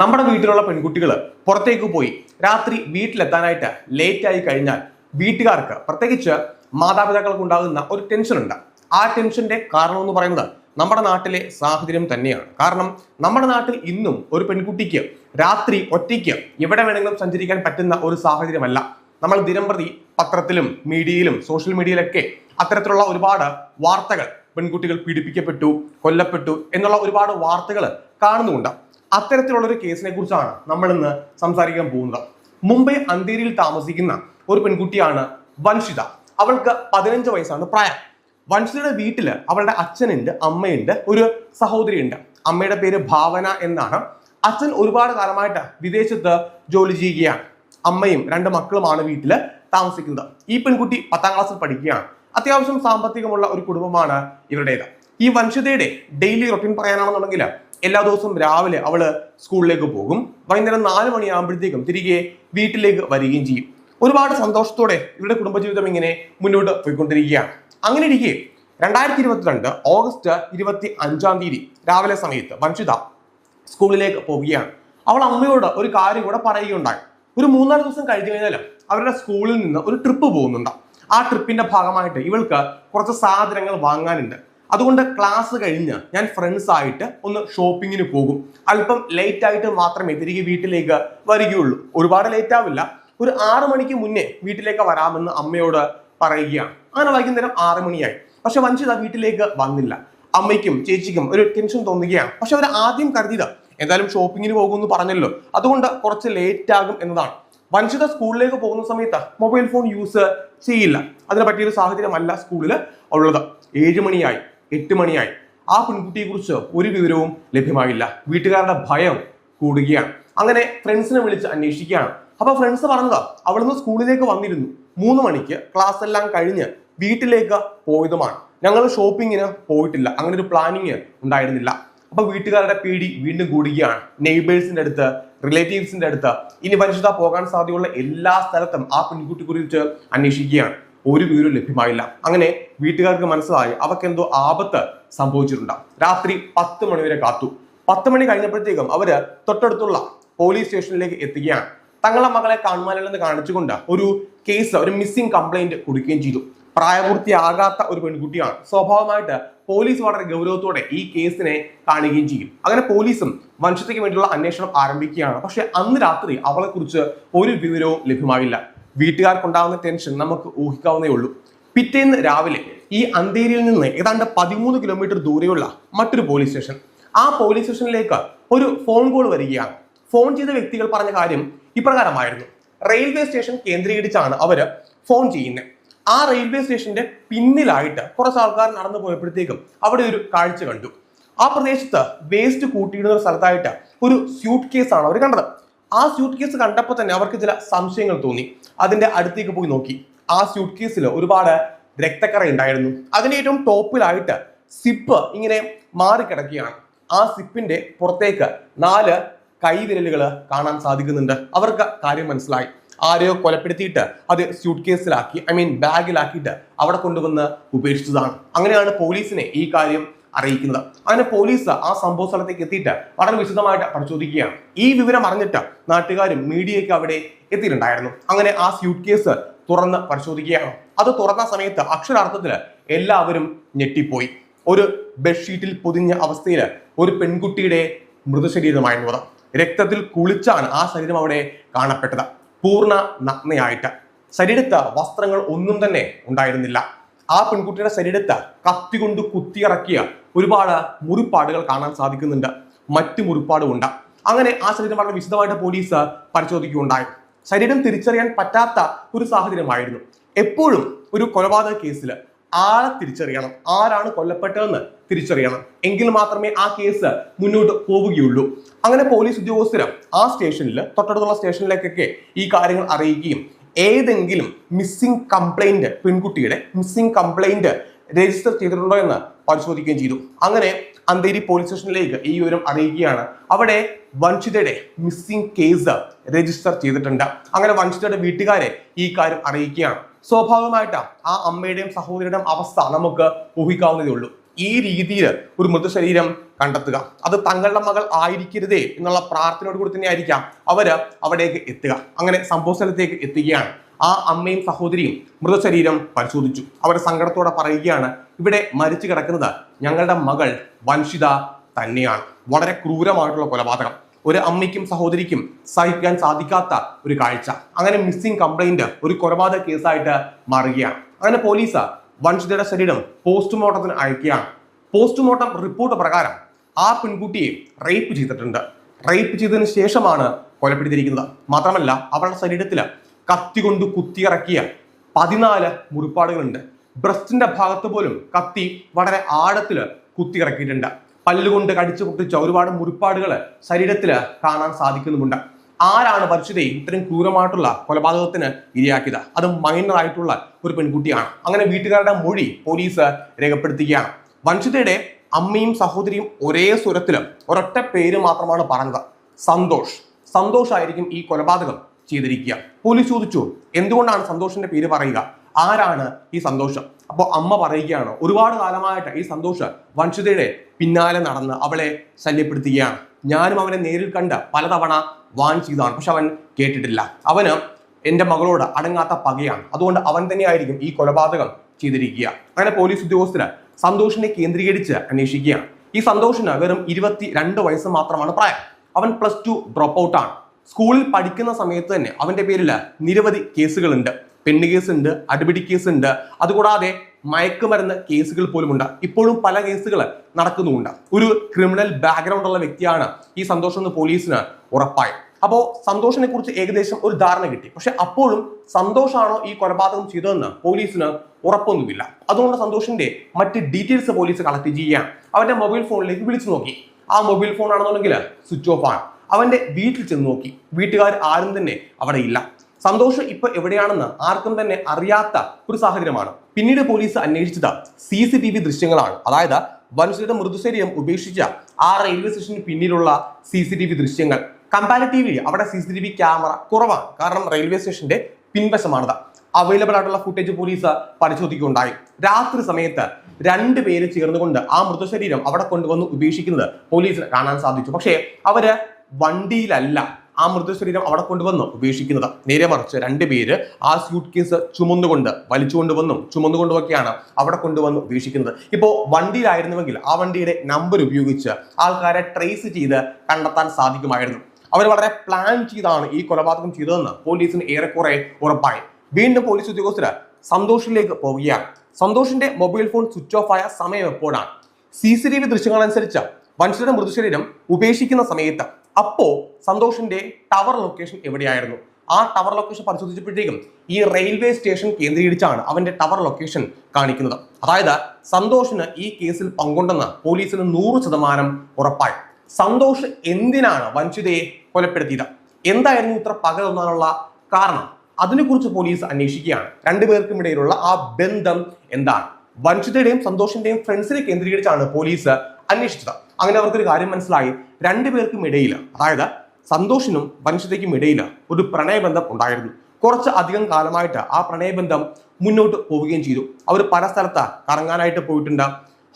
നമ്മുടെ വീട്ടിലുള്ള പെൺകുട്ടികൾ പുറത്തേക്ക് പോയി രാത്രി വീട്ടിലെത്താനായിട്ട് ലേറ്റ് ആയി കഴിഞ്ഞാൽ വീട്ടുകാർക്ക് പ്രത്യേകിച്ച് മാതാപിതാക്കൾക്ക് ഉണ്ടാകുന്ന ഒരു ടെൻഷൻ ഉണ്ട്. ആ ടെൻഷന്റെ കാരണം എന്ന് പറയുന്നത് നമ്മുടെ നാട്ടിലെ സാഹചര്യം തന്നെയാണ്. കാരണം നമ്മുടെ നാട്ടിൽ ഇന്നും ഒരു പെൺകുട്ടിക്ക് രാത്രി ഒറ്റയ്ക്ക് എവിടെ വേണമെങ്കിലും സഞ്ചരിക്കാൻ പറ്റുന്ന ഒരു സാഹചര്യമല്ല. നമ്മൾ ദിനംപ്രതി പത്രത്തിലും മീഡിയയിലും സോഷ്യൽ മീഡിയയിലൊക്കെ അത്തരത്തിലുള്ള ഒരുപാട് വാർത്തകൾ പെൺകുട്ടികൾ പീഡിപ്പിക്കപ്പെട്ടു കൊല്ലപ്പെട്ടു എന്നുള്ള ഒരുപാട് വാർത്തകൾ കാണുന്നുണ്ട്. അത്തരത്തിലുള്ള ഒരു കേസിനെ കുറിച്ചാണ് നമ്മൾ ഇന്ന് സംസാരിക്കാൻ പോകുന്നത്. മുംബൈ അന്തേരിയിൽ താമസിക്കുന്ന ഒരു പെൺകുട്ടിയാണ് വൻഷിത. അവൾക്ക് പതിനഞ്ച് വയസ്സാണ് പ്രായം. വൻഷിതയുടെ വീട്ടിൽ അവളുടെ അച്ഛനുണ്ട് അമ്മയുണ്ട് ഒരു സഹോദരിയുണ്ട്. അമ്മയുടെ പേര് ഭാവന എന്നാണ്. അച്ഛൻ ഒരുപാട് കാലമായിട്ട് വിദേശത്ത് ജോലി ചെയ്യുകയാണ്. അമ്മയും രണ്ട് മക്കളുമാണ് വീട്ടിൽ താമസിക്കുന്നത്. ഈ പെൺകുട്ടി പത്താം ക്ലാസ്സിൽ പഠിക്കുകയാണ്. അത്യാവശ്യം സാമ്പത്തികമുള്ള ഒരു കുടുംബമാണ് ഇവരുടേത്. ഈ വൻഷിതയുടെ ഡെയിലി റൊട്ടീൻ പറയാനാണെന്നുണ്ടെങ്കിൽ എല്ലാ ദിവസവും രാവിലെ അവൾ സ്കൂളിലേക്ക് പോകും. വൈകുന്നേരം നാല് മണിയാകുമ്പോഴത്തേക്കും തിരികെ വീട്ടിലേക്ക് വരികയും ചെയ്യും. ഒരുപാട് സന്തോഷത്തോടെ ഇവരുടെ കുടുംബജീവിതം ഇങ്ങനെ മുന്നോട്ട് പോയിക്കൊണ്ടിരിക്കുകയാണ്. അങ്ങനെ ഇരിക്കെ രണ്ടായിരത്തി ഇരുപത്തിരണ്ട് ഓഗസ്റ്റ് ഇരുപത്തി അഞ്ചാം തീയതി രാവിലെ സമയത്ത് വംശിത സ്കൂളിലേക്ക് പോവുകയാണ്. അവൾ അമ്മയോട് ഒരു കാര്യം കൂടെ പറയുകയുണ്ടായി. ഒരു മൂന്നാൽ ദിവസം കഴിഞ്ഞു കഴിഞ്ഞാൽ അവരുടെ സ്കൂളിൽ നിന്ന് ഒരു ട്രിപ്പ് പോകുന്നുണ്ട്. ആ ട്രിപ്പിന്റെ ഭാഗമായിട്ട് ഇവൾക്ക് കുറച്ച് സാധനങ്ങൾ വാങ്ങാനുണ്ട്. അതുകൊണ്ട് ക്ലാസ് കഴിഞ്ഞ് ഞാൻ ഫ്രണ്ട്സ് ആയിട്ട് ഒന്ന് ഷോപ്പിങ്ങിന് പോകും. അല്പം ലേറ്റ് ആയിട്ട് മാത്രമേ തിരികെ വീട്ടിലേക്ക് വരികയുള്ളൂ. ഒരുപാട് ലേറ്റ് ആവില്ല. ഒരു ആറ് മണിക്ക് മുന്നേ വീട്ടിലേക്ക് വരാമെന്ന് അമ്മയോട് പറയുകയാണ്. അങ്ങനെ വൈകുന്നേരം ആറ് മണിയായി. പക്ഷെ വഞ്ചിത വീട്ടിലേക്ക് വന്നില്ല. അമ്മയ്ക്കും ചേച്ചിക്കും ഒരു ടെൻഷൻ തോന്നുകയാണ്. പക്ഷെ അവർ ആദ്യം കരുതിയത് എന്തായാലും ഷോപ്പിങ്ങിന് പോകുമെന്ന് പറഞ്ഞല്ലോ. അതുകൊണ്ട് കുറച്ച് ലേറ്റ് ആകും എന്നതാണ്. വഞ്ചിത സ്കൂളിലേക്ക് പോകുന്ന സമയത്ത് മൊബൈൽ ഫോൺ യൂസ് ചെയ്യില്ല. അതിനെ പറ്റിയൊരു സാഹചര്യമല്ല സ്കൂളിൽ ഉള്ളത്. ഏഴ് മണിയായി. എട്ട് മണിയായി. ആ പെൺകുട്ടിയെ കുറിച്ച് ഒരു വിവരവും ലഭ്യമായില്ല വീട്ടുകാരുടെ ഭയം കൂടുകയാണ്. അങ്ങനെ ഫ്രണ്ട്സിനെ വിളിച്ച് അന്വേഷിക്കുകയാണ്. അപ്പൊ ഫ്രണ്ട്സ് പറഞ്ഞത് അവിടുന്ന് സ്കൂളിലേക്ക് വന്നിരുന്നു. മൂന്ന് മണിക്ക് ക്ലാസ് എല്ലാം കഴിഞ്ഞ് വീട്ടിലേക്ക് പോയതുമാണ്. ഞങ്ങൾ ഷോപ്പിങ്ങിന് പോയിട്ടില്ല. അങ്ങനെ ഒരു പ്ലാനിങ് ഉണ്ടായിരുന്നില്ല. അപ്പൊ വീട്ടുകാരുടെ പേടി വീണ്ടും കൂടുകയാണ്. നെയ്ബേഴ്സിന്റെ അടുത്ത് റിലേറ്റീവ്സിന്റെ അടുത്ത്. ഇനി പരിശുദ്ധ പോകാൻ സാധ്യതയുള്ള എല്ലാ സ്ഥലത്തും ആ പെൺകുട്ടി കുറിച്ച് അന്വേഷിക്കുകയാണ്. ഒരു വിവരവും ലഭ്യമായില്ല. അങ്ങനെ വീട്ടുകാർക്ക് മനസ്സിലായി അവർക്ക് എന്തോ ആപത്ത് സംഭവിച്ചിട്ടുണ്ടാവും രാത്രി പത്ത് മണിവരെ കാത്തു. പത്ത് മണി കഴിഞ്ഞപ്പോഴത്തേക്കും അവർ തൊട്ടടുത്തുള്ള പോലീസ് സ്റ്റേഷനിലേക്ക് എത്തുകയാണ്. തങ്ങളെ മകളെ കാണുവാനില്ലെന്ന് കാണിച്ചുകൊണ്ട് ഒരു കേസ് ഒരു മിസ്സിംഗ് കംപ്ലൈന്റ് കൊടുക്കുകയും ചെയ്തു. പ്രായപൂർത്തിയാകാത്ത ഒരു പെൺകുട്ടിയാണ്. സ്വാഭാവികമായിട്ട് പോലീസ് വളരെ ഗൗരവത്തോടെ ഈ കേസിനെ കാണുകയും ചെയ്യും. അങ്ങനെ പോലീസും വംശത്തേക്ക് വേണ്ടിയുള്ള അന്വേഷണം ആരംഭിക്കുകയാണ്. പക്ഷെ അന്ന് രാത്രി അവളെ കുറിച്ച് ഒരു വിവരവും ലഭ്യമാകില്ല വീട്ടുകാർക്കുണ്ടാകുന്ന ടെൻഷൻ നമുക്ക് ഊഹിക്കാവുന്നേ ഉള്ളൂ. പിറ്റേന്ന് രാവിലെ ഈ അന്തേരിയിൽ നിന്ന് ഏതാണ്ട് പതിമൂന്ന് കിലോമീറ്റർ ദൂരെയുള്ള മറ്റൊരു പോലീസ് സ്റ്റേഷൻ ആ പോലീസ് സ്റ്റേഷനിലേക്ക് ഒരു ഫോൺ കോൾ വരികയാണ്. ഫോൺ ചെയ്ത വ്യക്തികൾ പറഞ്ഞ കാര്യം ഇപ്രകാരമായിരുന്നു. റെയിൽവേ സ്റ്റേഷൻ കേന്ദ്രീകരിച്ചാണ് അവർ ഫോൺ ചെയ്യുന്നത് ആ റെയിൽവേ സ്റ്റേഷന്റെ പിന്നിലായിട്ട് കുറച്ച് ആൾക്കാർ നടന്നു പോയപ്പോഴത്തേക്കും അവിടെ ഒരു കാഴ്ച കണ്ടു. ആ പ്രദേശത്ത് വേസ്റ്റ് കൂട്ടിയിടുന്ന ഒരു സ്ഥലത്തായിട്ട് ഒരു സ്യൂട്ട് ആണ് അവർ കണ്ടത്. ആ സ്യൂട്ട് കേസ് കണ്ടപ്പോൾ തന്നെ അവർക്ക് ചില സംശയങ്ങൾ തോന്നി. അതിന്റെ അടുത്തേക്ക് പോയി നോക്കി. ആ സ്യൂട്ട് കേസിൽ ഒരുപാട് രക്തക്കറ ഉണ്ടായിരുന്നു. അതിന്റെ ഏറ്റവും ടോപ്പിലായിട്ട് സിപ്പ് ഇങ്ങനെ മാറിക്കിടക്കുകയാണ് ആ സിപ്പിന്റെ പുറത്തേക്ക് നാല് കൈവിരലുകൾ കാണാൻ സാധിക്കുന്നുണ്ട്. അവർക്ക് കാര്യം മനസ്സിലായി. ആരെയോ കൊലപ്പെടുത്തിയിട്ട് അത് സ്യൂട്ട് കേസിലാക്കി ഐ മീൻ ബാഗിലാക്കിയിട്ട് അവിടെ കൊണ്ടുവന്ന് ഉപേക്ഷിച്ചതാണ്. അങ്ങനെയാണ് പോലീസിനെ ഈ കാര്യം അറിയിക്കുന്നത്. അങ്ങനെ പോലീസ് ആ സംഭവ സ്ഥലത്തേക്ക് എത്തിയിട്ട് വളരെ വിശദമായിട്ട് പരിശോധിക്കുകയാണ്. ഈ വിവരം അറിഞ്ഞിട്ട് നാട്ടുകാരും മീഡിയയൊക്കെ അവിടെ എത്തിയിട്ടുണ്ടായിരുന്നു. അങ്ങനെ ആ സ്യൂട്ട് കേസ് തുറന്ന് പരിശോധിക്കുകയാണ്. അത് തുറന്ന സമയത്ത് അക്ഷരാർത്ഥത്തിൽ എല്ലാവരും ഞെട്ടിപ്പോയി. ഒരു ബെഡ്ഷീറ്റിൽ പൊതിഞ്ഞ അവസ്ഥയിൽ ഒരു പെൺകുട്ടിയുടെ മൃതശരീരമായിരുന്നു അത്. രക്തത്തിൽ കുളിച്ചാണ് ആ ശരീരം അവിടെ കാണപ്പെട്ടത്. പൂർണ നഗ്നയായിട്ട്. ശരീരത്ത് വസ്ത്രങ്ങൾ ഒന്നും തന്നെ ഉണ്ടായിരുന്നില്ല. ആ പെൺകുട്ടിയുടെ ശരീരത്ത് കത്തി കൊണ്ട് കുത്തിയിറക്കിയ ഒരുപാട് മുറിപ്പാടുകൾ കാണാൻ സാധിക്കുന്നുണ്ട്. മറ്റു മുറിപ്പാടും ഉണ്ട്. അങ്ങനെ ആ ശരീരം വളരെ വിശദമായിട്ട് പോലീസ് പരിശോധിക്കുകയുണ്ടായി. ശരീരം തിരിച്ചറിയാൻ പറ്റാത്ത ഒരു സാഹചര്യമായിരുന്നു. എപ്പോഴും ഒരു കൊലപാതക കേസിൽ ആളെ തിരിച്ചറിയണം. ആരാണ് കൊല്ലപ്പെട്ടതെന്ന് തിരിച്ചറിയണം. എങ്കിൽ മാത്രമേ ആ കേസ് മുന്നോട്ട് പോവുകയുള്ളൂ. അങ്ങനെ പോലീസ് ഉദ്യോഗസ്ഥർ ആ സ്റ്റേഷനിൽ തൊട്ടടുത്തുള്ള സ്റ്റേഷനിലേക്കൊക്കെ ഈ കാര്യങ്ങൾ അറിയിക്കുകയും ഏതെങ്കിലും മിസ്സിംഗ് കംപ്ലൈന്റ് പെൺകുട്ടിയുടെ മിസ്സിംഗ് കംപ്ലൈന്റ് രജിസ്റ്റർ ചെയ്തിട്ടുണ്ടോ എന്ന് പരിശോധിക്കുകയും ചെയ്തു. അങ്ങനെ അന്തേരി പോലീസ് സ്റ്റേഷനിലേക്ക് ഈ വിവരം അറിയിക്കുകയാണ്. അവിടെ വൻഷിതയുടെ മിസ്സിംഗ് കേസ് രജിസ്റ്റർ ചെയ്തിട്ടുണ്ട്. അങ്ങനെ വൻഷിതയുടെ വീട്ടുകാരെ ഈ കാര്യം അറിയിക്കുകയാണ്. സ്വാഭാവികമായിട്ട് ആ അമ്മയുടെയും സഹോദരിയുടെയും അവസ്ഥ നമുക്ക് ഊഹിക്കാവുന്നതേ ഉള്ളൂ. ഈ രീതിയിൽ ഒരു മൃതശരീരം കണ്ടെത്തുക. അത് തങ്ങളുടെ മകൾ ആയിരിക്കരുതേ എന്നുള്ള പ്രാർത്ഥനയോട് കൂടി തന്നെ ആയിരിക്കാം അവർ അവിടേക്ക് എത്തുക. അങ്ങനെ സംഭവ സ്ഥലത്തേക്ക് എത്തുകയാണ്. ആ അമ്മയും സഹോദരിയും മൃതശരീരം പരിശോധിച്ചു. അവർ സങ്കടത്തോടെ പറയുകയാണ് ഇവിടെ മരിച്ചു കിടക്കുന്നത് ഞങ്ങളുടെ മകൾ വൻഷിത തന്നെയാണ്. വളരെ ക്രൂരമായിട്ടുള്ള കൊലപാതകം. ഒരു അമ്മയ്ക്കും സഹോദരിക്കും സഹിക്കാൻ സാധിക്കാത്ത ഒരു കാഴ്ച. അങ്ങനെ മിസ്സിംഗ് കംപ്ലൈന്റ് ഒരു കൊലപാതക കേസായിട്ട് മാറുകയാണ്. അങ്ങനെ പോലീസ് വംശിതയുടെ ശരീരം പോസ്റ്റ്മോർട്ടത്തിന് അയക്കുകയാണ് പോസ്റ്റ്മോർട്ടം റിപ്പോർട്ട് പ്രകാരം ആ പെൺകുട്ടിയെ റേപ്പ് ചെയ്തിട്ടുണ്ട്. റേപ്പ് ചെയ്തതിന് ശേഷമാണ് കൊലപ്പെടുത്തിയിരിക്കുന്നത്. മാത്രമല്ല അവളുടെ ശരീരത്തിൽ കത്തി കൊണ്ട് കുത്തിയിറക്കിയ പതിനാല് മുറിപ്പാടുകളുണ്ട്. ബ്രസ്റ്റിന്റെ ഭാഗത്ത് പോലും കത്തി വളരെ ആഴത്തിൽ കുത്തിയിറക്കിയിട്ടുണ്ട് പല്ലുകൊണ്ട് കടിച്ചു പൊട്ടിച്ച ഒരുപാട് മുറിപ്പാടുകൾ ശരീരത്തിൽ കാണാൻ സാധിക്കുന്നുമുണ്ട്. ആരാണ് പരിശുദ്ധയും ഇത്രയും ക്രൂരമായിട്ടുള്ള കൊലപാതകത്തിന് ഇരയാക്കിയത്? അത് മൈനർ ആയിട്ടുള്ള ഒരു പെൺകുട്ടിയാണ്. അങ്ങനെ വീട്ടുകാരുടെ മൊഴി പോലീസ് രേഖപ്പെടുത്തുകയാണ്. വംശുദ്ധയുടെ അമ്മയും സഹോദരിയും ഒരേ സ്വരത്തിലും ഒരൊറ്റ പേര് മാത്രമാണ് പറഞ്ഞത്. സന്തോഷ്. സന്തോഷായിരിക്കും ഈ കൊലപാതകം ചെയ്തിരിക്കുക. പോലീസ് ചോദിച്ചു എന്തുകൊണ്ടാണ് സന്തോഷിന്റെ പേര് പറയുക? ആരാണ് ഈ സന്തോഷം? അപ്പോൾ അമ്മ പറയുകയാണ് ഒരുപാട് കാലമായിട്ട് ഈ സന്തോഷ് വംശുദ്ധയുടെ പിന്നാലെ നടന്ന് അവളെ ശല്യപ്പെടുത്തുകയാണ്. ഞാനും അവനെ നേരിൽ കണ്ട് പലതവണ വാൺ ചെയ്തതാണ്. പക്ഷെ അവൻ കേട്ടിട്ടില്ല. അവന് എന്റെ മകളോട് അടങ്ങാത്ത പകയാണ്. അതുകൊണ്ട് അവൻ തന്നെയായിരിക്കും ഈ കൊലപാതകം ചെയ്തിരിക്കുക. അങ്ങനെ പോലീസ് ഉദ്യോഗസ്ഥര് സന്തോഷിനെ കേന്ദ്രീകരിച്ച് അന്വേഷിക്കുകയാണ്. ഈ സന്തോഷിന് വെറും ഇരുപത്തി രണ്ട് വയസ്സ് മാത്രമാണ് പ്രായം. അവൻ പ്ലസ് ടു ഡ്രോപ്പ് ഔട്ട് ആണ്. സ്കൂളിൽ പഠിക്കുന്ന സമയത്ത് തന്നെ അവന്റെ പേരിൽ നിരവധി കേസുകളുണ്ട്. പെണ്ണ് കേസ് ഉണ്ട് അടിപിടി കേസ് ഉണ്ട് അതുകൂടാതെ മയക്കുമരുന്ന് കേസുകൾ പോലും ഉണ്ട്. ഇപ്പോഴും പല കേസുകൾ നടക്കുന്നുമുണ്ട്. ഒരു ക്രിമിനൽ ബാക്ക്ഗ്രൗണ്ട് ഉള്ള വ്യക്തിയാണ് ഈ സന്തോഷം എന്ന് പോലീസിന് ഉറപ്പായി. അപ്പോൾ സന്തോഷിനെ കുറിച്ച് ഏകദേശം ഒരു ധാരണ കിട്ടി. പക്ഷെ അപ്പോഴും സന്തോഷാണോ ഈ കൊലപാതകം ചെയ്തതെന്ന് പോലീസിന് ഉറപ്പൊന്നുമില്ല. അതുകൊണ്ട് സന്തോഷിന്റെ മറ്റ് ഡീറ്റെയിൽസ് പോലീസ് കളക്ട് ചെയ്യുകയാണ്. അവന്റെ മൊബൈൽ ഫോണിലേക്ക് വിളിച്ചു നോക്കി. ആ മൊബൈൽ ഫോൺ ആണെന്നുണ്ടെങ്കിൽ സ്വിച്ച് ഓഫ് ആണ്. അവന്റെ വീട്ടിൽ ചെന്ന് നോക്കി. വീട്ടുകാർ ആരും തന്നെ അവിടെ ഇല്ല. സന്തോഷ് ഇപ്പൊ എവിടെയാണെന്ന് ആർക്കും തന്നെ അറിയാത്ത ഒരു സാഹചര്യമാണ്. പിന്നീട് പോലീസ് അന്വേഷിച്ചത് സി സി ടി വി ദൃശ്യങ്ങളാണ്. അതായത് വംശയുടെ മൃതശരീരം ഉപേക്ഷിച്ച ആ റെയിൽവേ സ്റ്റേഷന് പിന്നിലുള്ള സി സി ടി വി ദൃശ്യങ്ങൾ. കമ്പാരിറ്റീവ്ലി അവിടെ C C T V camera കുറവാണ്. കാരണം റെയിൽവേ സ്റ്റേഷന്റെ പിൻവശമാണത്. അവൈലബിൾ ആയിട്ടുള്ള ഫുട്ടേജ് പോലീസ് പരിശോധിക്കുകയുണ്ടായി. രാത്രി സമയത്ത് രണ്ട് പേര് ചേർന്നുകൊണ്ട് ആ മൃതശരീരം അവിടെ കൊണ്ടുവന്ന് ഉപേക്ഷിക്കുന്നത് പോലീസിന് കാണാൻ സാധിച്ചു. പക്ഷേ അവർ വണ്ടിയിലല്ല. ആ മൃതശരീരം അവിടെ കൊണ്ടുവന്നു ഉപേക്ഷിക്കുന്നത്. നേരെ മറിച്ച് രണ്ടുപേര് ആ സ്യൂട്ട് കേസ് ചുമന്നുകൊണ്ട് വലിച്ചുകൊണ്ടുവന്നും ചുമന്നുകൊണ്ടുമൊക്കെയാണ് അവിടെ കൊണ്ടുവന്ന് ഉപേക്ഷിക്കുന്നത്. ഇപ്പോൾ വണ്ടിയിലായിരുന്നുവെങ്കിൽ ആ വണ്ടിയുടെ നമ്പർ ഉപയോഗിച്ച് ആൾക്കാരെ ട്രേസ് ചെയ്ത് കണ്ടെത്താൻ സാധിക്കുമായിരുന്നു. അവർ വളരെ പ്ലാൻ ചെയ്താണ് ഈ കൊലപാതകം ചെയ്തതെന്ന് പോലീസിന് ഏറെക്കുറെ ഉറപ്പായി. വീണ്ടും പോലീസ് ഉദ്യോഗസ്ഥർ സന്തോഷിലേക്ക് പോവുകയാണ്. സന്തോഷിന്റെ മൊബൈൽ ഫോൺ സ്വിച്ച് ഓഫ് ആയ സമയം എപ്പോഴാണ്? സി സി ടി വി ദൃശ്യങ്ങൾ അനുസരിച്ച് വൻഷയുടെ മൃതശരീരം ഉപേക്ഷിക്കുന്ന സമയത്ത് അപ്പോ സന്തോഷിന്റെ ടവർ ലൊക്കേഷൻ എവിടെയായിരുന്നു? ആ ടവർ ലൊക്കേഷൻ പരിശോധിച്ചപ്പോഴത്തേക്കും ഈ റെയിൽവേ സ്റ്റേഷൻ കേന്ദ്രീകരിച്ചാണ് അവന്റെ ടവർ ലൊക്കേഷൻ കാണിക്കുന്നത്. അതായത് സന്തോഷിന് ഈ കേസിൽ പങ്കുണ്ടെന്ന് പോലീസിന് നൂറ് ശതമാനം ഉറപ്പായി. സന്തോഷ് എന്തിനാണ് വഞ്ചിതയെ കൊലപ്പെടുത്തിയത്? എന്തായിരുന്നു ഇത്ര പക തോന്നാനുള്ള കാരണം? അതിനെക്കുറിച്ച് പോലീസ് അന്വേഷിക്കുകയാണ്. രണ്ടുപേർക്കും ഇടയിലുള്ള ആ ബന്ധം എന്താണ്? വഞ്ചിതയുടെയും സന്തോഷിന്റെയും ഫ്രണ്ട്സിനെ കേന്ദ്രീകരിച്ചാണ് പോലീസ് അന്വേഷിച്ചത്. അങ്ങനെ അവർക്കൊരു കാര്യം മനസ്സിലായി. രണ്ടുപേർക്കും ഇടയിൽ അതായത് സന്തോഷിനും വഞ്ചിതയ്ക്കും ഇടയിൽ ഒരു പ്രണയബന്ധം ഉണ്ടായിരുന്നു. കുറച്ച് അധികം കാലമായിട്ട് ആ പ്രണയബന്ധം മുന്നോട്ട് പോവുകയും ചെയ്തു. അവർ പല സ്ഥലത്ത് കറങ്ങാനായിട്ട് പോയിട്ടുണ്ട്.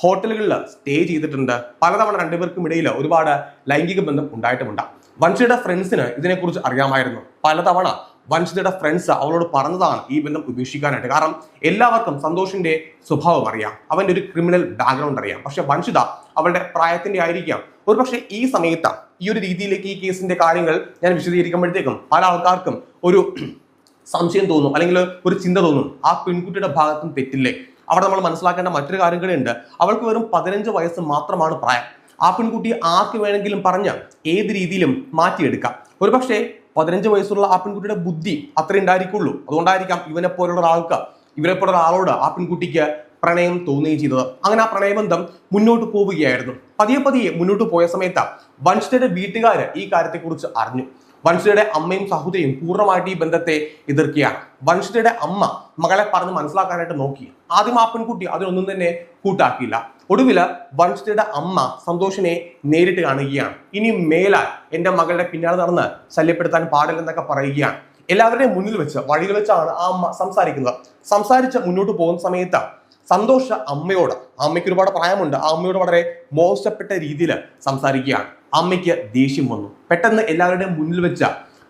ഹോട്ടലുകളിൽ സ്റ്റേ ചെയ്തിട്ടുണ്ട്. പലതവണ രണ്ടുപേർക്കും ഇടയിൽ ഒരുപാട് ലൈംഗിക ബന്ധം ഉണ്ടായിട്ടുമുണ്ട്. വൻഷിയുടെ ഫ്രണ്ട്സിന് ഇതിനെക്കുറിച്ച് അറിയാമായിരുന്നു. പലതവണ വൻഷിതയുടെ ഫ്രണ്ട്സ് അവളോട് പറഞ്ഞതാണ് ഈ ബന്ധം ഉപേക്ഷിക്കാനായിട്ട്. കാരണം എല്ലാവർക്കും സന്തോഷിന്റെ സ്വഭാവം അറിയാം. അവന്റെ ഒരു ക്രിമിനൽ ബാക്ക്ഗ്രൗണ്ട് അറിയാം. പക്ഷെ വൻഷിത അവളുടെ പ്രായത്തിന്റെ ആയിരിക്കാം. ഒരു പക്ഷേ ഈ സമയത്ത് ഈ ഒരു രീതിയിലേക്ക് ഈ കേസിന്റെ കാര്യങ്ങൾ ഞാൻ വിശദീകരിക്കുമ്പോഴത്തേക്കും പല ആൾക്കാർക്കും ഒരു സംശയം തോന്നും. അല്ലെങ്കിൽ ഒരു ചിന്ത തോന്നും. ആ പെൺകുട്ടിയുടെ ഭാഗത്തും തെറ്റില്ലേ? അവിടെ നമ്മൾ മനസ്സിലാക്കേണ്ട മറ്റൊരു കാര്യം കൂടെ ഉണ്ട്. അവൾക്ക് വെറും പതിനഞ്ച് വയസ്സ് മാത്രമാണ് പ്രായം. ആ പെൺകുട്ടി ആർക്ക് വേണമെങ്കിലും പറഞ്ഞ് ഏത് രീതിയിലും മാറ്റിയെടുക്കാം. ഒരുപക്ഷെ പതിനഞ്ച് വയസ്സുള്ള ആ പെൺകുട്ടിയുടെ ബുദ്ധി അത്ര ഉണ്ടായിരിക്കുള്ളൂ. അതുകൊണ്ടായിരിക്കാം ഇവനെ പോലുള്ള ഒരാൾക്ക് ഇവരെ പോലുള്ള ഒരാളോട് ആ പെൺകുട്ടിക്ക് പ്രണയം തോന്നുകയും ചെയ്തത്. അങ്ങനെ ആ പ്രണയബന്ധം മുന്നോട്ട് പോവുകയായിരുന്നു. പതിയെ പതിയെ മുന്നോട്ട് പോയ സമയത്ത് വൻഷിതയുടെ വീട്ടുകാര് ഈ കാര്യത്തെക്കുറിച്ച് അറിഞ്ഞു. വൻഷിതയുടെ അമ്മയും സഹോദരിയും പൂർണമായിട്ട് ഈ ബന്ധത്തെ എതിർക്കുകയാണ്. വൻഷിതയുടെ അമ്മ മകളെ പറഞ്ഞ് മനസ്സിലാക്കാനായിട്ട് നോക്കി. ആദ്യം ആ പെൺകുട്ടി അതിനൊന്നും തന്നെ കൂട്ടാക്കിയില്ല. ഒടുവിൽ വൻഷിതയുടെ അമ്മ സന്തോഷിനെ നേരിട്ട് കാണുകയാണ്. ഇനി മേലാൽ എന്റെ മകളുടെ പിന്നാലെ നടന്ന് ശല്യപ്പെടുത്താൻ പാടില്ലെന്നൊക്കെ പറയുകയാണ്. എല്ലാവരുടെയും മുന്നിൽ വെച്ച് വഴിയിൽ വെച്ചാണ് ആ അമ്മ സംസാരിക്കുന്നത്. സംസാരിച്ച് മുന്നോട്ട് പോകുന്ന സമയത്ത് സന്തോഷ് അമ്മയോട് അമ്മയ്ക്ക് ഒരുപാട് പ്രായമുണ്ട് ആ അമ്മയോട് വളരെ മോശപ്പെട്ട രീതിയിൽ സംസാരിക്കുകയാണ്. അമ്മയ്ക്ക് ദേഷ്യം വന്നു. പെട്ടെന്ന് എല്ലാവരുടെയും മുന്നിൽ വെച്ച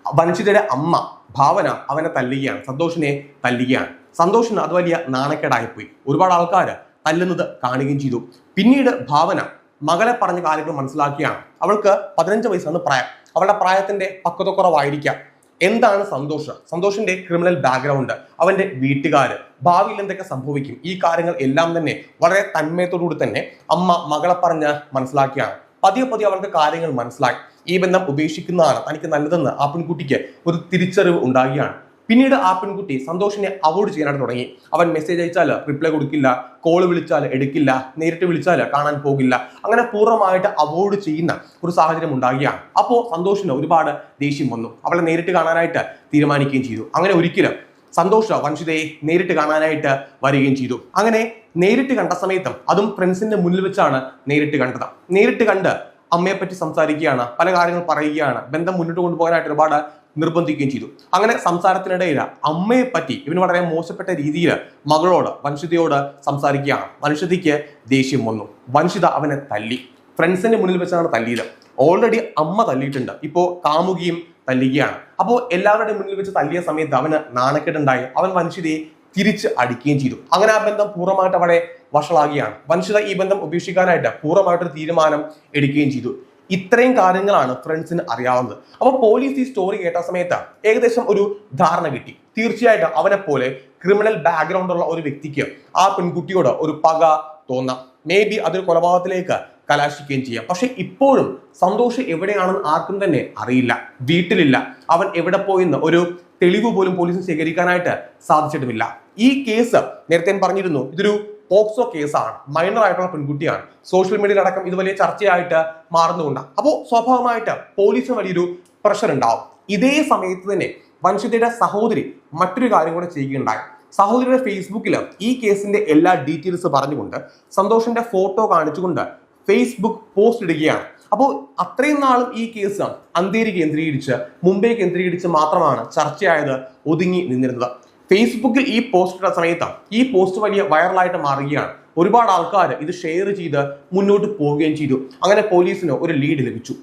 വനശിതയുടെ അമ്മ ഭാവന അവനെ തല്ലുകയാണ് സന്തോഷിനെ തല്ലുകയാണ്. സന്തോഷിന് അത് വലിയ നാണക്കേടായിപ്പോയി. ഒരുപാട് ആൾക്കാർ തല്ലുന്നത് കാണുകയും ചെയ്തു. പിന്നീട് ഭാവന മകളെ പറഞ്ഞ കാര്യങ്ങൾ മനസ്സിലാക്കിയാണ്. അവൾക്ക് പതിനഞ്ച് വയസ്സാണ് പ്രായം. അവളുടെ പ്രായത്തിന്റെ പക്വതക്കുറവായിരിക്കാം. എന്താണ് സന്തോഷ്? സന്തോഷിന്റെ ക്രിമിനൽ ബാക്ക്ഗ്രൗണ്ട് അവന്റെ വീട്ടുകാര് ഭാവിയിൽ എന്തൊക്കെ സംഭവിക്കും? ഈ കാര്യങ്ങൾ എല്ലാം തന്നെ വളരെ തന്മയത്തോടുകൂടി തന്നെ അമ്മ മകളെ പറഞ്ഞ് മനസ്സിലാക്കിയാണ്. പതിയെ പതിയെ അവൾക്ക് കാര്യങ്ങൾ മനസ്സിലായി. ഈ ബന്ധം ഉപേക്ഷിക്കുന്നതാണ് തനിക്ക് നല്ലതെന്ന് ആ പെൺകുട്ടിക്ക് ഒരു തിരിച്ചറിവ് ഉണ്ടാകുകയാണ് പിന്നീട് ആ പെൺകുട്ടി സന്തോഷിനെ അവോയ്ഡ് ചെയ്യാനായിട്ട് തുടങ്ങി. അവൻ മെസ്സേജ് അയച്ചാൽ റിപ്ലൈ കൊടുക്കില്ല കോൾ വിളിച്ചാൽ എടുക്കില്ല നേരിട്ട് വിളിച്ചാൽ കാണാൻ പോകില്ല. അങ്ങനെ പൂർണമായിട്ട് അവോയ്ഡ് ചെയ്യുന്ന ഒരു സാഹചര്യം ഉണ്ടാകുകയാണ് അപ്പോൾ സന്തോഷിന് ഒരുപാട് ദേഷ്യം വന്നു. അവളെ നേരിട്ട് കാണാനായിട്ട് തീരുമാനിക്കുകയും ചെയ്തു. അങ്ങനെ ഒരിക്കലും സന്തോഷ വംശിതയെ നേരിട്ട് കാണാനായിട്ട് വരികയും ചെയ്തു. അങ്ങനെ നേരിട്ട് കണ്ട സമയത്തും അതും ഫ്രണ്ട്സിന്റെ മുന്നിൽ വെച്ചാണ് നേരിട്ട് കണ്ടത്. നേരിട്ട് കണ്ട് അമ്മയെപ്പറ്റി സംസാരിക്കുകയാണ് പല കാര്യങ്ങൾ പറയുകയാണ് ബന്ധം മുന്നോട്ട് കൊണ്ടുപോകാനായിട്ട് ഒരുപാട് നിർബന്ധിക്കുകയും ചെയ്തു. അങ്ങനെ സംസാരത്തിനിടയിൽ അമ്മയെ പറ്റി ഇവന് വളരെ മോശപ്പെട്ട രീതിയിൽ മകളോട് വൻഷിതയോട് സംസാരിക്കുകയാണ്. വൻഷിതയ്ക്ക് ദേഷ്യം വന്നു. വൻഷിത അവനെ തല്ലി. ഫ്രണ്ട്സിന്റെ മുന്നിൽ വെച്ചാണ് തല്ലിയത്. ഓൾറെഡി അമ്മ തല്ലിയിട്ടുണ്ട്. ഇപ്പോൾ കാമുകിയും തല്ലുകയാണ്. അപ്പോൾ എല്ലാവരുടെയും മുന്നിൽ വെച്ച് തല്ലിയ സമയത്ത് അവന് നാണക്കേടുണ്ടായി. അവൻ വൻഷിതയെ തിരിച്ച് അടിക്കുകയും ചെയ്തു. അങ്ങനെ ആ ബന്ധം പൂർണമായിട്ട് അവിടെ വഷളാകുകയാണ്. വൻഷിത ഈ ബന്ധം ഉപേക്ഷിക്കാനായിട്ട് പൂർണമായിട്ടൊരു തീരുമാനം എടുക്കുകയും ചെയ്തു. ഇത്രയും കാര്യങ്ങളാണ് ഫ്രണ്ട്സിന് അറിയാവുന്നത്. അപ്പോൾ പോലീസ് ഈ സ്റ്റോറി കേട്ട സമയത്ത് ഏകദേശം ഒരു ധാരണ കിട്ടി. തീർച്ചയായിട്ടും അവനെ പോലെ ക്രിമിനൽ ബാക്ക്ഗ്രൗണ്ട് ഉള്ള ഒരു വ്യക്തിക്ക് ആ പെൺകുട്ടിയോട് ഒരു പക തോന്നാം. മേ ബി അതൊരു കൊലപാതകത്തിലേക്ക് കലാശിക്കുകയും ചെയ്യാം. പക്ഷെ ഇപ്പോഴും സന്തോഷ് എവിടെയാണെന്ന് ആർക്കും തന്നെ അറിയില്ല. വീട്ടിലില്ല. അവൻ എവിടെ പോയെന്ന് ഒരു തെളിവ് പോലും പോലീസിന് ശേഖരിക്കാനായിട്ട് സാധിച്ചിട്ടുമില്ല. ഈ കേസ് നേരത്തെ പറഞ്ഞിരുന്നു. ഇതൊരു പോക്സോ കേസാണ്. മൈനർ ആയിട്ടുള്ള പെൺകുട്ടിയാണ്. സോഷ്യൽ മീഡിയയിൽ അടക്കം ഇത് വലിയ ചർച്ചയായിട്ട് മാറുന്നുണ്ട്. അപ്പോൾ സ്വാഭാവികമായിട്ട് പോലീസിന് വലിയൊരു പ്രഷർ ഉണ്ടാവും. ഇതേ സമയത്ത് തന്നെ വൻഷിതയുടെ സഹോദരി മറ്റൊരു കാര്യം കൂടെ ചെയ്യുകയുണ്ടായി. സഹോദരിയുടെ ഫേസ്ബുക്കിൽ ഈ കേസിന്റെ എല്ലാ ഡീറ്റെയിൽസ് പറഞ്ഞുകൊണ്ട് സന്തോഷിന്റെ ഫോട്ടോ കാണിച്ചുകൊണ്ട് ഫേസ്ബുക്ക് പോസ്റ്റ് ഇടുകയാണ്. അപ്പോൾ അത്രയും നാളും ഈ കേസ് അന്തേരി കേന്ദ്രീകരിച്ച് മുംബൈ കേന്ദ്രീകരിച്ച് മാത്രമാണ് ചർച്ചയായത് ഒതുങ്ങി നിന്നിരുന്നത്. ഫേസ്ബുക്കിൽ ഈ പോസ്റ്റ് ഇട്ട സമയത്ത് ഈ പോസ്റ്റ് വലിയ വൈറലായിട്ട് മാറുകയാണ്. ഒരുപാട് ആൾക്കാർ ഇത് ഷെയർ ചെയ്ത് മുന്നോട്ട് പോവുകയും ചെയ്തു. അങ്ങനെ പോലീസിന് ഒരു ലീഡ് ലഭിച്ചു.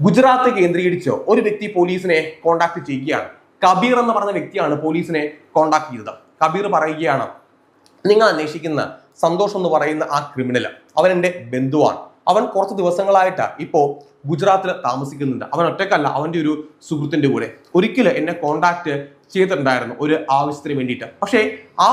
ഗുജറാത്ത് കേന്ദ്രീകരിച്ച് ഒരു വ്യക്തി പോലീസിനെ കോണ്ടാക്ട് ചെയ്യുകയാണ്. കബീർ എന്ന് പറഞ്ഞ വ്യക്തിയാണ് പോലീസിനെ കോണ്ടാക്ട് ചെയ്തത്. കബീർ പറയുകയാണ് നിങ്ങൾ അന്വേഷിക്കുന്ന സന്തോഷ് എന്ന് പറയുന്ന ആ ക്രിമിനൽ അവൻ എന്റെ ബന്ധുവാണ്. അവൻ കുറച്ച് ദിവസങ്ങളായിട്ട് ഇപ്പോൾ ഗുജറാത്തിൽ താമസിക്കുന്നുണ്ട്. അവൻ ഒറ്റക്കല്ല അവന്റെ ഒരു സുഹൃത്തിന്റെ കൂടെ. ഒരിക്കലും എന്നെ കോണ്ടാക്ട് ചെയ്തിട്ടുണ്ടായിരുന്നു ഒരു ആവശ്യത്തിന് വേണ്ടിയിട്ട്. പക്ഷേ ആ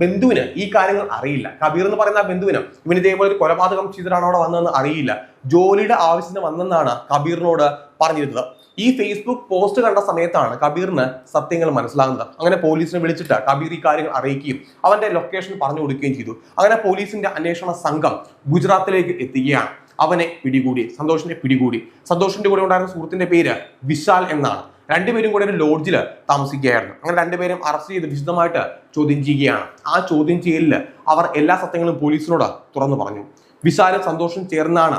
ബന്ധുവിന് ഈ കാര്യങ്ങൾ അറിയില്ല. കബീർ എന്ന് പറയുന്ന ആ ബന്ധുവിന് ഇവന് ഇതേപോലെ ഒരു കൊലപാതകം ചെയ്തിട്ടാണ് അവിടെ വന്നതെന്ന് അറിയില്ല. ജോലിയുടെ ആവശ്യത്തിന് വന്നെന്നാണ് കബീറിനോട് പറഞ്ഞിരുന്നത്. ഈ ഫേസ്ബുക്ക് പോസ്റ്റ് കണ്ട സമയത്താണ് കബീറിന് സത്യങ്ങൾ മനസ്സിലാകുന്നത്. അങ്ങനെ പോലീസിനെ വിളിച്ചിട്ട് കബീർ ഈ കാര്യങ്ങൾ അറിയിക്കുകയും അവന്റെ ലൊക്കേഷൻ പറഞ്ഞു കൊടുക്കുകയും ചെയ്തു. അങ്ങനെ പോലീസിന്റെ അന്വേഷണ സംഘം ഗുജറാത്തിലേക്ക് എത്തുകയാണ്. അവനെ പിടികൂടി സന്തോഷിന്റെ പിടികൂടി. സന്തോഷിന്റെ കൂടെ ഉണ്ടായിരുന്ന സുഹൃത്തിന്റെ പേര് വിശാൽ എന്നാണ്. രണ്ടുപേരും കൂടെ ഒരു ലോഡ്ജിൽ താമസിക്കുകയായിരുന്നു. അങ്ങനെ രണ്ടുപേരും അറസ്റ്റ് ചെയ്ത് വിശദമായിട്ട് ചോദ്യം ചെയ്യുകയാണ്. ആ ചോദ്യം ചെയ്യലിൽ അവർ എല്ലാ സത്യങ്ങളും പോലീസിനോട് തുറന്നു പറഞ്ഞു. വിശാലും സന്തോഷം ചേർന്നാണ്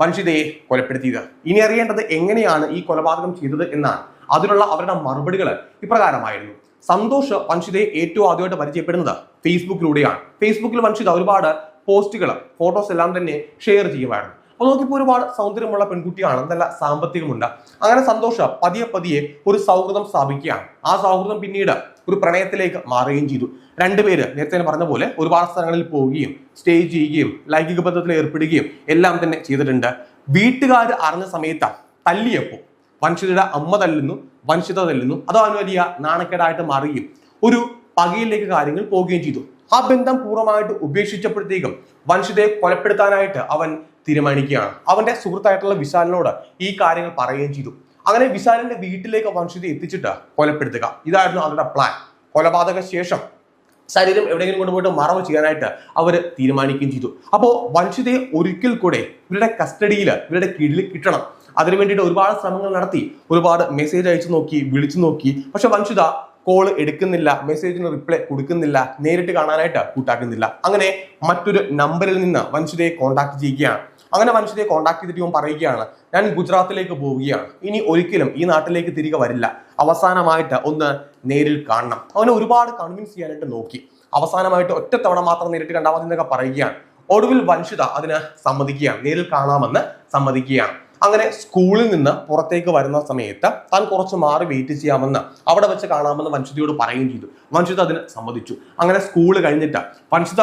വൻഷിതയെ കൊലപ്പെടുത്തിയത്. ഇനി അറിയേണ്ടത് എങ്ങനെയാണ് ഈ കൊലപാതകം ചെയ്തത് എന്നാണ്. അതിനുള്ള അവരുടെ മറുപടികൾ ഇപ്രകാരമായിരുന്നു. സന്തോഷ് വൻഷിതയെ ഏറ്റവും ആദ്യമായിട്ട് പരിചയപ്പെടുന്നത് ഫേസ്ബുക്കിലൂടെയാണ് ഫേസ്ബുക്കിൽ വൻഷിത ഒരുപാട് പോസ്റ്റുകൾ ഫോട്ടോസ് എല്ലാം തന്നെ ഷെയർ ചെയ്യുമായിരുന്നു. അപ്പോൾ നോക്കിയപ്പോൾ ഒരുപാട് സൗന്ദര്യമുള്ള പെൺകുട്ടിയാണ് നല്ല സാമ്പത്തികമുണ്ട്. അങ്ങനെ സന്തോഷ പതിയെ പതിയെ ഒരു സൗഹൃദം സ്ഥാപിക്കുകയാണ്. ആ സൗഹൃദം പിന്നീട് ഒരു പ്രണയത്തിലേക്ക് മാറുകയും ചെയ്തു. രണ്ടുപേര് നേരത്തെ പറഞ്ഞ പോലെ ഒരുപാട് സ്ഥലങ്ങളിൽ പോവുകയും സ്റ്റേ ചെയ്യുകയും ലൈംഗിക ബന്ധത്തിൽ ഏർപ്പെടുകയും എല്ലാം തന്നെ ചെയ്തിട്ടുണ്ട്. വീട്ടുകാർ അറിഞ്ഞ സമയത്ത് തല്ലിയപ്പോൾ വൻഷിതയുടെ അമ്മ തല്ലുന്നു വൻഷിത തല്ലുന്നു അത് അവന് വലിയ നാണക്കേടായിട്ട് മാറുകയും ഒരു പകയിലേക്ക് കാര്യങ്ങൾ പോവുകയും ചെയ്തു. ആ ബന്ധം പൂർണമായിട്ട് ഉപേക്ഷിച്ചപ്പോഴത്തേക്കും വൻഷിതയെ കൊലപ്പെടുത്താനായിട്ട് അവൻ തീരുമാനിക്കുകയാണ്. അവന്റെ സുഹൃത്തായിട്ടുള്ള വിശാലിനോട് ഈ കാര്യങ്ങൾ പറയുകയും ചെയ്തു. അങ്ങനെ വിശാലിന്റെ വീട്ടിലേക്ക് വൻഷിതയെ എത്തിച്ചിട്ട് കൊലപ്പെടുത്തുക. ഇതായിരുന്നു അവരുടെ പ്ലാൻ കൊലപാതക ശേഷം ശരീരം എവിടെയെങ്കിലും കൊണ്ടുപോയിട്ട് മറവ് ചെയ്യാനായിട്ട് അവർ തീരുമാനിക്കുകയും ചെയ്തു. അപ്പോൾ വൻഷിതയെ ഒരിക്കൽ കൂടെ ഇവരുടെ കസ്റ്റഡിയിൽ ഇവരുടെ കീഴിൽ കിട്ടണം. അതിനു വേണ്ടിയിട്ട് ഒരുപാട് ശ്രമങ്ങൾ നടത്തി. ഒരുപാട് മെസ്സേജ് അയച്ചു നോക്കി വിളിച്ചു നോക്കി. പക്ഷെ വംശിത കോൾ എടുക്കുന്നില്ല മെസ്സേജിന് റിപ്ലൈ കൊടുക്കുന്നില്ല നേരിട്ട് കാണാനായിട്ട് കൂട്ടാക്കുന്നില്ല. അങ്ങനെ മറ്റൊരു നമ്പറിൽ നിന്ന് വംശിതയെ കോൺടാക്ട് ചെയ്യുകയാണ്. അങ്ങനെ മനുഷ്യരെ കോൺടാക്ട് ചെയ്തിട്ട് ഇവൻ പറയുകയാണ് ഞാൻ ഗുജറാത്തിലേക്ക് പോവുകയാണ്. ഇനി ഒരിക്കലും ഈ നാട്ടിലേക്ക് തിരികെ വരില്ല. അവസാനമായിട്ട് ഒന്ന് നേരിൽ കാണണം. അവനെ ഒരുപാട് കൺവിൻസ് ചെയ്യാനായിട്ട് നോക്കി. അവസാനമായിട്ട് ഒറ്റത്തവണ മാത്രം നേരിട്ട് കണ്ടാൽ മതി എന്നൊക്കെ പറയുകയാണ്. ഒടുവിൽ വൻഷിത അതിന് സമ്മതിക്കുകയാണ്. നേരിൽ കാണാമെന്ന് സമ്മതിക്കുകയാണ്. അങ്ങനെ സ്കൂളിൽ നിന്ന് പുറത്തേക്ക് വരുന്ന സമയത്ത് താൻ കുറച്ച് മാറി വെയിറ്റ് ചെയ്യാമെന്ന് അവിടെ വെച്ച് കാണാമെന്ന് വൻഷിതയോട് പറയുകയും ചെയ്തു. വൻഷിത അതിന് സമ്മതിച്ചു. അങ്ങനെ സ്കൂൾ കഴിഞ്ഞിട്ട് വൻഷിത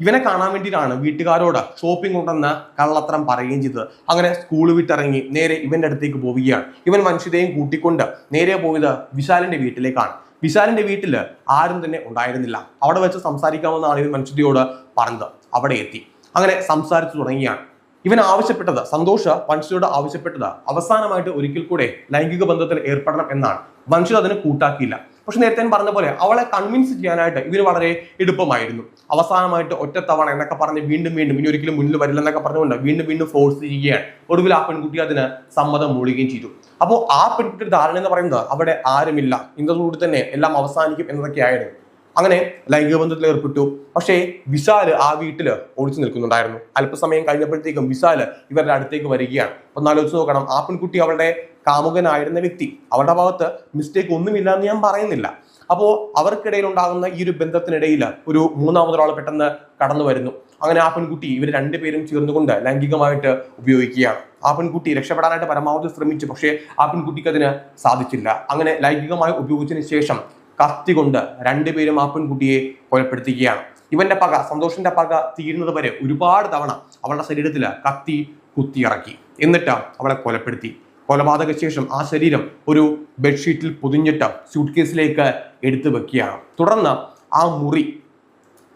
ഇവനെ കാണാൻ വേണ്ടിയിട്ടാണ് വീട്ടുകാരോട് ഷോപ്പിംഗ് ഉണ്ടെന്ന് കള്ളത്തരം പറയുകയും ചെയ്തത്. അങ്ങനെ സ്കൂൾ വിട്ടിറങ്ങി നേരെ ഇവന്റെ അടുത്തേക്ക് പോവുകയാണ്. ഇവൻ മനുഷ്യരെയും കൂട്ടിക്കൊണ്ട് നേരെ പോയത് വിശാലിന്റെ വീട്ടിലേക്കാണ്. വിശാലിന്റെ വീട്ടിൽ ആരും തന്നെ ഉണ്ടായിരുന്നില്ല. അവിടെ വെച്ച് സംസാരിക്കാമെന്നാണ് ഇവൻ മനുഷ്യതയോട് പറഞ്ഞത്. അവിടെ എത്തി. അങ്ങനെ സംസാരിച്ചു തുടങ്ങിയാണ്. ഇവൻ ആവശ്യപ്പെട്ടത് സന്തോഷ വൻഷിതയോട് ആവശ്യപ്പെട്ടത് അവസാനമായിട്ട് ഒരിക്കൽ കൂടെ ലൈംഗിക ബന്ധത്തിൽ ഏർപ്പെടണം എന്നാണ്. വൻഷിത അതിന് കൂട്ടാക്കിയില്ല. പക്ഷെ നേരത്തെ ഞാൻ പറഞ്ഞ പോലെ അവളെ കൺവിൻസ് ചെയ്യാനായിട്ട് ഇവന് വളരെ എളുപ്പമായിരുന്നു അവസാനമായിട്ട് ഒറ്റത്തവണ എന്നൊക്കെ പറഞ്ഞ് വീണ്ടും വീണ്ടും ഇനി ഒരിക്കലും മുന്നിൽ വരില്ല എന്നൊക്കെ പറഞ്ഞുകൊണ്ട് വീണ്ടും വീണ്ടും ഫോഴ്സ് ചെയ്യുകയാണ്. ഒടുവിൽ ആ പെൺകുട്ടി അതിന് സമ്മതം മൂളുകയും ചെയ്തു. അപ്പോൾ ആ പെൺകുട്ടിയുടെ ധാരണ എന്ന് പറയുന്നത് അവിടെ ആരുമില്ല. ഇന്നതോടുകൂടി തന്നെ എല്ലാം അവസാനിക്കും എന്നതൊക്കെയായിരുന്നു അങ്ങനെ ലൈംഗിക ബന്ധത്തിൽ ഏർപ്പെട്ടു. പക്ഷേ വിശാൽ ആ വീട്ടിൽ ഒളിച്ചു നിൽക്കുന്നുണ്ടായിരുന്നു. അല്പസമയം കഴിഞ്ഞപ്പോഴത്തേക്കും വിശാൽ ഇവരുടെ അടുത്തേക്ക് വരികയാണ്. ഒന്നാലോചിച്ച് നോക്കണം. ആ പെൺകുട്ടി അവളുടെ കാമുകനായിരുന്ന വ്യക്തി അവരുടെ ഭാഗത്ത് മിസ്റ്റേക്ക് ഒന്നുമില്ല എന്ന് ഞാൻ പറയുന്നില്ല. അപ്പോൾ അവർക്കിടയിൽ ഉണ്ടാകുന്ന ഈ ഒരു ബന്ധത്തിനിടയിൽ ഒരു മൂന്നാമതൊരാൾ പെട്ടെന്ന് കടന്നു വരുന്നു. അങ്ങനെ ആ പെൺകുട്ടി ഇവർ രണ്ടുപേരും ചേർന്നുകൊണ്ട് ലൈംഗികമായിട്ട് ഉപയോഗിക്കുകയാണ്. ആ പെൺകുട്ടി രക്ഷപ്പെടാനായിട്ട് പരമാവധി ശ്രമിച്ചു പക്ഷേ ആ പെൺകുട്ടിക്ക് അതിന് സാധിച്ചില്ല. അങ്ങനെ ലൈംഗികമായി ഉപയോഗിച്ചതിന് ശേഷം കത്തി കൊണ്ട് രണ്ടുപേരും ആ പെൺകുട്ടിയെ കൊലപ്പെടുത്തുകയാണ്. ഇവന്റെ പക സന്തോഷിന്റെ പക തീരുന്നത് വരെ ഒരുപാട് തവണ അവളുടെ ശരീരത്തിൽ കത്തി കുത്തിയിറക്കി. എന്നിട്ട് അവളെ കൊലപ്പെടുത്തി. കൊലപാതക ശേഷം ആ ശരീരം ഒരു ബെഡ്ഷീറ്റിൽ പൊതിഞ്ഞിട്ട് സ്യൂട്ട് കേസിലേക്ക് എടുത്തു വെക്കുകയാണ്. തുടർന്ന് ആ മുറി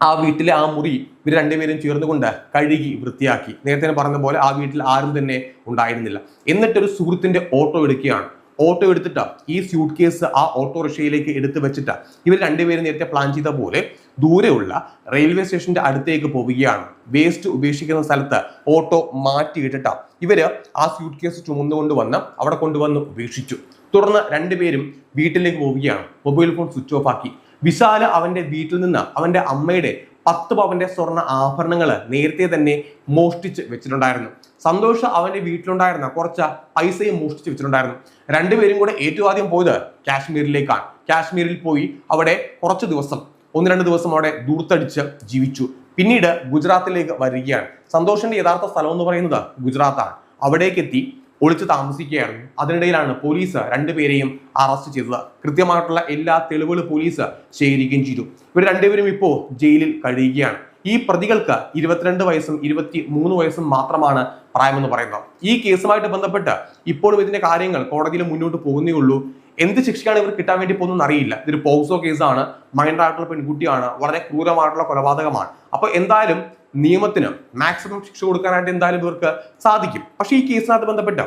ആ വീട്ടിലെ ആ മുറി ഇവർ രണ്ടുപേരും ചേർന്നുകൊണ്ട് കഴുകി വൃത്തിയാക്കി. നേരത്തെ പറഞ്ഞ പോലെ ആ വീട്ടിൽ ആരും തന്നെ ഉണ്ടായിരുന്നില്ല. എന്നിട്ടൊരു സുഹൃത്തിന്റെ ഓട്ടോ എടുക്കുകയാണ്. ഓട്ടോ എടുത്തിട്ട് ഈ സ്യൂട്ട് കേസ് ആ ഓട്ടോറിക്ഷയിലേക്ക് എടുത്തു വെച്ചിട്ട് ഇവർ രണ്ടുപേരും നേരത്തെ പ്ലാൻ ചെയ്ത പോലെ ദൂരെയുള്ള റെയിൽവേ സ്റ്റേഷന്റെ അടുത്തേക്ക് പോവുകയാണ്. വേസ്റ്റ് ഉപേക്ഷിക്കുന്ന സ്ഥലത്ത് ഓട്ടോ മാറ്റിയിട്ടിട്ട്. ഇവർ ആ സ്യൂട്ട് കേസ് ചുമന്നുകൊണ്ട് വന്ന് അവിടെ കൊണ്ടുവന്ന് ഉപേക്ഷിച്ചു. തുടർന്ന് രണ്ടുപേരും വീട്ടിലേക്ക് പോവുകയാണ്. മൊബൈൽ ഫോൺ സ്വിച്ച് ഓഫ് ആക്കി. വിശാല അവന്റെ വീട്ടിൽ നിന്ന് അവന്റെ അമ്മയുടെ പത്ത് പവന്റെ സ്വർണ ആഭരണങ്ങൾ നേരത്തെ തന്നെ മോഷ്ടിച്ച് വെച്ചിട്ടുണ്ടായിരുന്നു. സന്തോഷ് അവന്റെ വീട്ടിലുണ്ടായിരുന്ന കുറച്ച് പൈസയും മോഷ്ടിച്ച് വെച്ചിട്ടുണ്ടായിരുന്നു. രണ്ടുപേരും കൂടെ ഏറ്റവും ആദ്യം പോയത് കാശ്മീരിലേക്കാണ്. കാശ്മീരിൽ പോയി അവിടെ കുറച്ച് ദിവസം ഒന്ന് രണ്ട് ദിവസം അവിടെ ദൂർത്തടിച്ച് ജീവിച്ചു. പിന്നീട് ഗുജറാത്തിലേക്ക് വരികയാണ്. സന്തോഷിന്റെ യഥാർത്ഥ സ്ഥലം എന്ന് പറയുന്നത് ഗുജറാത്താണ്. അവിടേക്ക് എത്തി ഒളിച്ചു താമസിക്കുകയായിരുന്നു അതിനിടയിലാണ് പോലീസ് രണ്ടുപേരെയും അറസ്റ്റ് ചെയ്തത്. കൃത്യമായിട്ടുള്ള എല്ലാ തെളിവുകളും പോലീസ് ശേഖരിക്കുകയും ചെയ്തു. ഇവർ രണ്ടുപേരും ഇപ്പോൾ ജയിലിൽ കഴിയുകയാണ്. ഈ പ്രതികൾക്ക് ഇരുപത്തിരണ്ട് വയസ്സും ഇരുപത്തി മൂന്ന് വയസ്സും മാത്രമാണ് പ്രായമെന്ന് പറയുന്നത്. ഈ കേസുമായിട്ട് ബന്ധപ്പെട്ട് ഇപ്പോഴും ഇതിന്റെ കാര്യങ്ങൾ കോടതിയിൽ മുന്നോട്ട് പോകുന്നേ ഉള്ളൂ. എന്ത് ശിക്ഷയാണ് ഇവർ കിട്ടാൻ വേണ്ടി പോകുന്നത് അറിയില്ല. ഇതൊരു പോക്സോ കേസാണ്. മൈൻഡ് ആയിട്ടുള്ള പെൺകുട്ടിയാണ്. വളരെ ക്രൂരമായിട്ടുള്ള കൊലപാതകമാണ്. അപ്പൊ എന്തായാലും നിയമത്തിന് മാക്സിമം ശിക്ഷ കൊടുക്കാനായിട്ട് എന്തായാലും ഇവർക്ക് സാധിക്കും. പക്ഷേ ഈ കേസിനകത്ത് ബന്ധപ്പെട്ട്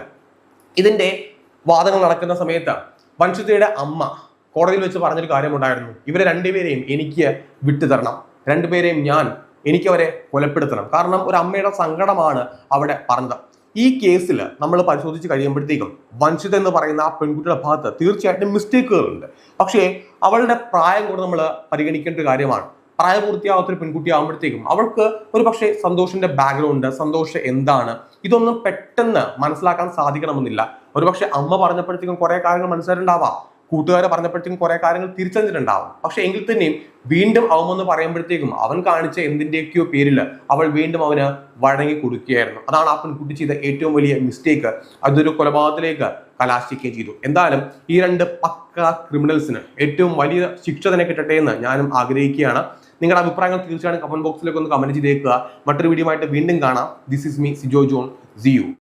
ഇതിന്റെ വാദങ്ങൾ നടക്കുന്ന സമയത്ത് വൻഷിതയുടെ അമ്മ കോടതിയിൽ വെച്ച് പറഞ്ഞൊരു കാര്യമുണ്ടായിരുന്നു. ഇവരെ രണ്ടുപേരെയും എനിക്ക് വിട്ടുതരണം. രണ്ടുപേരെയും ഞാൻ എനിക്ക് അവരെ കൊലപ്പെടുത്തണം. കാരണം ഒരു അമ്മയുടെ സങ്കടമാണ് അവിടെ പറഞ്ഞത്. ഈ കേസിൽ നമ്മൾ പരിശോധിച്ച് കഴിയുമ്പോഴത്തേക്കും വഞ്ചിത എന്ന് പറയുന്ന ആ പെൺകുട്ടിയുടെ ഭാഗത്ത് തീർച്ചയായിട്ടും മിസ്റ്റേക്കുകളുണ്ട് പക്ഷേ അവളുടെ പ്രായം കൂടെ നമ്മൾ പരിഗണിക്കേണ്ട ഒരു കാര്യമാണ്. പ്രായപൂർത്തിയാവാത്തൊരു പെൺകുട്ടി ആകുമ്പോഴത്തേക്കും അവൾക്ക് ഒരു പക്ഷേ സന്തോഷിന്റെ ബാക്ക്ഗ്രൗണ്ട് സന്തോഷം എന്താണ് ഇതൊന്നും പെട്ടെന്ന് മനസ്സിലാക്കാൻ സാധിക്കണമെന്നില്ല. ഒരുപക്ഷെ അമ്മ പറഞ്ഞപ്പോഴത്തേക്കും കുറെ കാര്യങ്ങൾ മനസ്സിലായിട്ടുണ്ടാവാം. കൂട്ടുകാരെ പറഞ്ഞപ്പോഴത്തേക്കും കുറെ കാര്യങ്ങൾ തിരിച്ചറിഞ്ഞിട്ടുണ്ടാവും. പക്ഷെ എങ്കിൽ തന്നെയും വീണ്ടും അവമെന്ന് പറയുമ്പോഴത്തേക്കും അവൻ കാണിച്ച എന്തിന്റെയൊക്കെയോ പേരിൽ അവൾ വീണ്ടും അവന് വഴങ്ങി കൊടുക്കുകയായിരുന്നു. അതാണ് ആ പെൺകുട്ടി ചെയ്ത ഏറ്റവും വലിയ മിസ്റ്റേക്ക് അതൊരു കൊലപാതകത്തിലേക്ക് കലാശിക്കുകയും ചെയ്തു. എന്തായാലും ഈ രണ്ട് പക്ക ക്രിമിനൽസിന് ഏറ്റവും വലിയ ശിക്ഷ തന്നെ കിട്ടട്ടെ എന്ന് ഞാനും ആഗ്രഹിക്കുകയാണ്. നിങ്ങളുടെ അഭിപ്രായങ്ങൾ തീർച്ചയായും കമന്റ് ബോക്സിലേക്ക് ഒന്ന് കമന്റ് ചെയ്തേക്കുക. മറ്റൊരു വീഡിയോ ആയിട്ട് വീണ്ടും കാണാം. This is me Sijo John see you